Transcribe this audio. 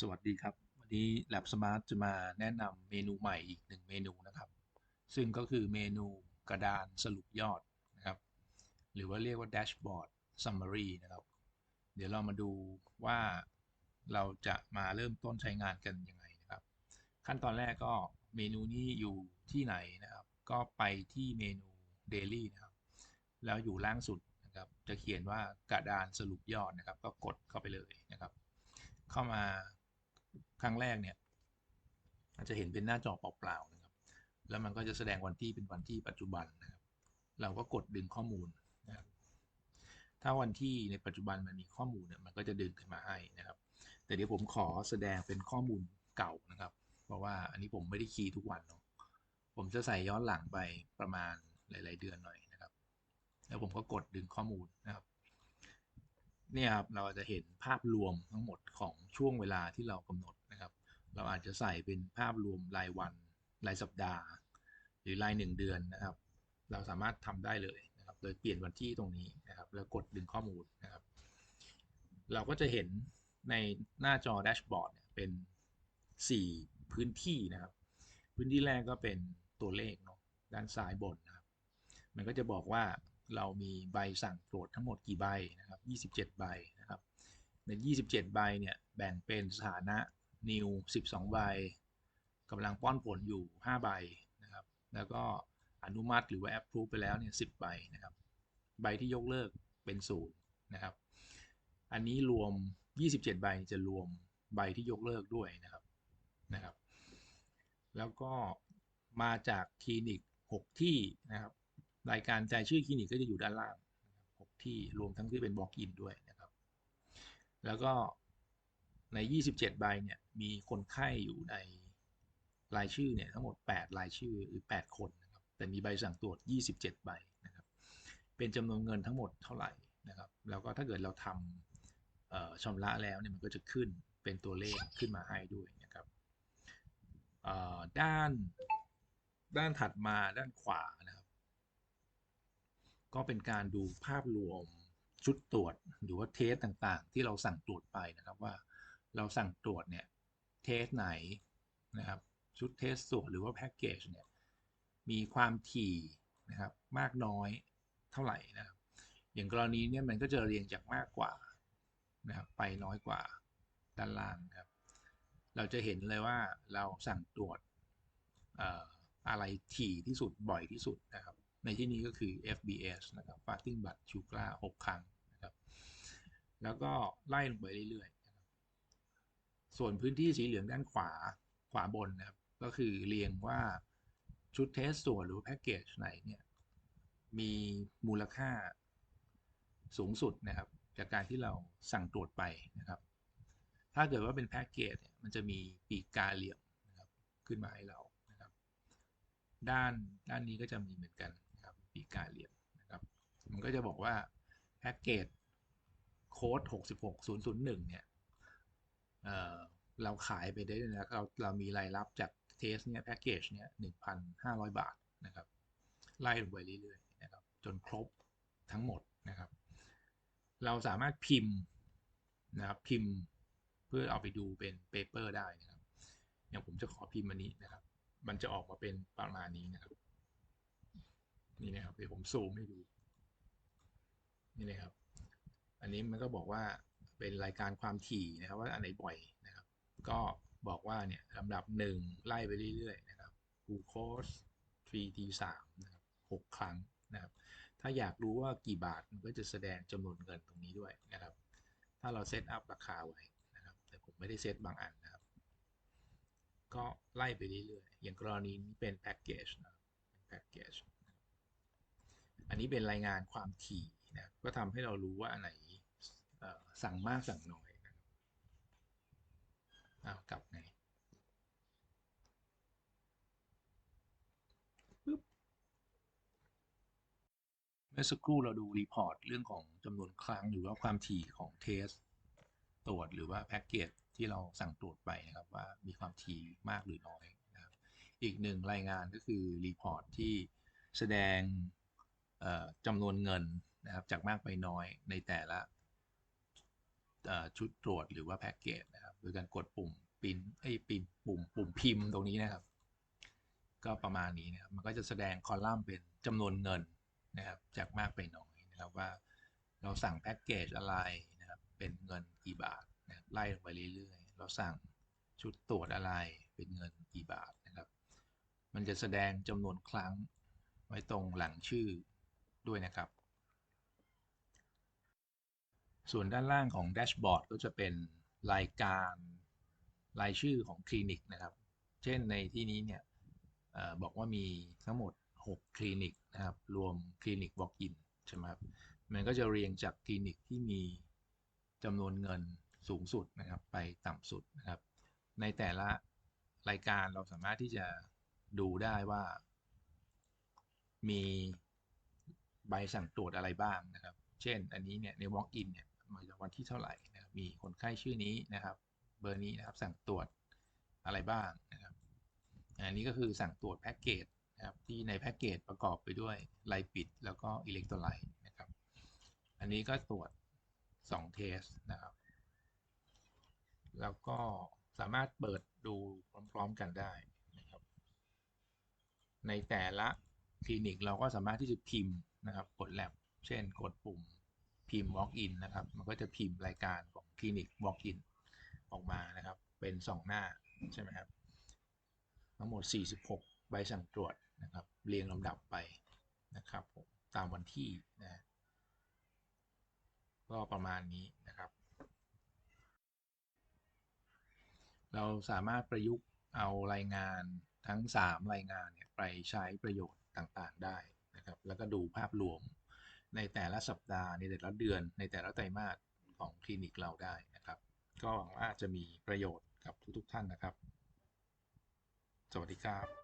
สวัสดีครับ วันนี้ Lab Smart จะมาแนะนำเมนูใหม่อีกหนึ่งเมนูนะครับ ซึ่งก็คือเมนูกระดานสรุปยอดนะครับ หรือว่าเรียกว่า Dashboard Summary นะครับ เดี๋ยวเรามาดูว่าเราจะมาเริ่มต้นใช้งานกันยังไงนะครับ ขั้นตอนแรกก็เมนูนี้อยู่ที่ไหนนะครับ ก็ไปที่เมนู Daily นะครับ แล้วอยู่ล่างสุดนะครับ จะเขียนว่ากระดานสรุปยอดนะครับ ก็กดเข้าไปเลยนะครับ เข้ามา ครั้งแรกเนี่ยอาจจะเห็นเป็นหน้าจอเปล่าๆนะครับ แล้วมันก็จะแสดงวันที่เป็นวันที่ปัจจุบันนะครับ เราก็กดดึงข้อมูลนะครับ ถ้าวันที่ในปัจจุบันมันมีข้อมูลเนี่ยมันก็จะดึงขึ้นมาให้นะครับ แต่เดี๋ยวผมขอแสดงเป็นข้อมูลเก่านะครับ เพราะว่าอันนี้ผมไม่ได้คีย์ทุกวันเนาะ ผมจะใส่ย้อนหลังไปประมาณหลาย ๆ เดือนหน่อยนะครับ แล้วผมก็กดดึงข้อมูลนะครับ เนี่ยครับเราจะเห็นภาพรวมทั้งหมดของช่วงเวลาที่เรากำหนดนะครับ เราอาจจะใส่เป็นภาพรวมรายวันรายสัปดาห์ หรือรายหนึ่งเดือนนะครับ เราสามารถทำได้เลยนะครับโดยเปลี่ยนวันที่ตรงนี้นะครับ แล้วกดดึงข้อมูลนะครับ เราก็จะเห็นในหน้าจอแดชบอร์ดเนี่ยเป็น 4 พื้นที่นะครับ พื้นที่แรกก็เป็นตัวเลขเนาะด้านซ้ายบนนะครับ มันก็จะบอกว่า เรามีใบสั่งตรวจทั้งหมดกี่ใบนะครับ 27 ใบนะครับ ใน 27 ใบเนี่ยแบ่งเป็นสถานะ new 12 ใบกำลังป้อนผลอยู่ 5 ใบนะครับ แล้วก็อนุมัติหรือว่า approve ไปแล้วเนี่ย10ใบนะครับ ใบที่ยกเลิกเป็นศูนย์นะครับ อันนี้รวม 27 ใบจะรวมใบที่ยกเลิกด้วยนะครับนะครับ แล้วก็มาจากคลินิก 6 ที่นะครับ รายการใจชื่อคลินิกก็จะอยู่ด้านล่าง6ที่รวมทั้งที่เป็นบล็อกอินด้วยนะครับ แล้วก็ใน 27 ใบเนี่ยมีคนไข้อยู่ในรายชื่อเนี่ยทั้งหมด 8 รายชื่อหรือ 8 คนนะครับแต่มีใบสั่งตรวจ 27 ใบนะครับเป็นจำนวนเงินทั้งหมดเท่าไหร่นะครับแล้วก็ถ้าเกิดเราทำชำระแล้วเนี่ยมันก็จะขึ้นเป็นตัวเลขขึ้นมาให้ด้วยนะครับด้านด้านถัดมาด้านขวานะครับ ก็เป็นการดูภาพรวมชุดตรวจหรือว่าเทสต่างๆ ที่เราสั่งตรวจไปนะครับว่าเราสั่งตรวจเนี่ยเทสไหนนะครับชุดเทสตรวจหรือว่าแพ็กเกจเนี่ยมีความถี่นะครับมากน้อยเท่าไหร่นะครับอย่างกรณีเนี่ยมันก็จะเรียงจากมากกว่านะครับไปน้อยกว่าด้านล่างครับ เราจะเห็นเลยว่าเราสั่งตรวจอะไรถี่ที่สุดบ่อยที่สุดนะครับ ในที่นี้ก็คือ FBS นะครับ Fasting Blood Sugar 6 ครั้งนะครับ แล้วก็ไล่ลงไปเรื่อยๆนะครับส่วนพื้นที่สีเหลืองด้านขวาขวาบนนะครับ ก็คือเรียงว่าชุดเทสตัวนหรือแพ็กเกจไหนเนี่ย มีมูลค่าสูงสุดนะครับ จากการที่เราสั่งตรวจไปนะครับ ถ้าเกิดว่าเป็นแพ็กเกจเนี่ยมันจะมีปีกกาเหลี่ยมนะครับ ขึ้นมาให้เรานะครับด้านด้านนี้ก็จะมีเหมือนกัน ปีกกาเหลี่ยมนะครับ มันก็จะบอกว่าแพ็กเกจโค้ด66001 เนี่ยเเราขายไปได้นะเราเรามีรายรับจากเทสเนี่ยแพ็กเกจเนี่ย1,500 บาทนะครับ ไล่ลงไปเรื่อยๆนะครับ จนครบทั้งหมดนะครับ เราสามารถพิมพ์นะครับพิมพ์เพื่อเอาไปดูเป็นเปเปอร์ได้นะครับอย่างผมจะขอพิมพ์อันนี้นะครับ มันจะออกมาเป็นประมาณนี้นะครับ นี่นะครับเดี๋ยวผมซูมให้ดู นี่นะครับ อันนี้มันก็บอกว่าเป็นรายการความถี่นะครับ ว่าอันไหนบ่อยนะครับ ก็บอกว่าเนี่ยลำดับหนึ่งไล่ไปเรื่อยๆนะครับกูโคส 3T 3นะครับ6ครั้งนะครับ ถ้าอยากรู้ว่ากี่บาทมันก็จะแสดงจำนวนเงินตรงนี้ด้วยนะครับ ถ้าเราเซตอัพราคาไว้นะครับ แต่ผมไม่ได้เซตบางอันนะครับ ก็ไล่ไปเรื่อยๆ อย่างกรณีนี้เป็นแพ็กเกจนะครับแพ็กเกจ อันนี้เป็นรายงานความถี่นะก็ทำให้เรารู้ว่าอันไหนสั่งมากสั่งน้อยนะครับเอากลับไงเมื่อสักครู่เราดูรีพอร์ตเรื่องของจำนวนครั้งหรือว่าความถี่ของเทสตรวจหรือว่าแพ็กเกจที่เราสั่งตรวจไปนะครับว่ามีความถี่มากหรือน้อยนะครับ อีกหนึ่งรายงานก็คือรีพอร์ตที่แสดง จำนวนเงินนะครับจากมากไปน้อยในแต่ละชุดตรวจหรือว่าแพ็กเกจนะครับโดยการกดปุ่มปินไอ้ปิมปุ่มปุ่มพิมพ์ตรงนี้นะครับ ก็ประมาณนี้นะครับมันก็จะแสดงคอลัมน์เป็นจำนวนเงินนะครับจากมากไปน้อยนะครับว่าเราสั่งแพ็กเกจอะไรนะครับเป็นเงินกี่บาทนะครับไล่ลงไปเรื่อยๆ เราสั่งชุดตรวจอะไรเป็นเงินกี่บาทนะครับ มันจะแสดงจำนวนครั้งไว้ตรงหลังชื่อ ด้วยนะครับ ส่วนด้านล่างของแดชบอร์ดก็จะเป็นรายการรายชื่อของคลินิกนะครับ เช่นในที่นี้เนี่ยอบอกว่ามีทั้งหมด 6 คลินิกนะครับ รวมคลินิก Walk-in ใช่ไหมครับ มันก็จะเรียงจากคลินิกที่มีจำนวนเงินสูงสุดนะครับ ไปต่ำสุดนะครับ ในแต่ละรายการเราสามารถที่จะดูได้ว่า มี ใบสั่งตรวจอะไรบ้างนะครับ เช่น อันนี้เนี่ยใน Walk-in เนี่ยมาจากวันที่เท่าไหร่นะครับมีคนไข้ชื่อนี้นะครับ เบอร์นี้นะครับสั่งตรวจอะไรบ้างนะครับอันนี้ก็คือสั่งตรวจแพ็กเกจนะครับที่ในแพ็กเกจประกอบไปด้วยไลปิด แล้วก็อิเล็กโทรไลต์นะครับ อันนี้ก็ตรวจ2เทสนะครับ แล้วก็สามารถเปิดดูพร้อมๆกันได้นะครับ ในแต่ละ คลินิก เราก็สามารถที่จะพิมพ์นะครับกดแลบเช่น กดปุ่มพิมพ์ walk in นะครับ มันก็จะพิมพ์รายการของคลินิก walk in ออกมานะครับ เป็น 2 หน้าใช่ไหมครับ ทั้งหมด 46 ใบสั่งตรวจนะครับ เรียงลำดับไปนะครับผมตามวันที่นะก็ประมาณนี้นะครับ เราสามารถประยุกต์เอารายงานทั้ง 3 รายงานเนี่ยไปใช้ประโยชน์ ต่างๆได้นะครับ แล้วก็ดูภาพรวมในแต่ละสัปดาห์ในแต่ละเดือน ในแต่ละไตรมาสของคลินิกเราได้นะครับ ก็หวังว่าจะมีประโยชน์กับทุกๆท่านนะครับ สวัสดีครับ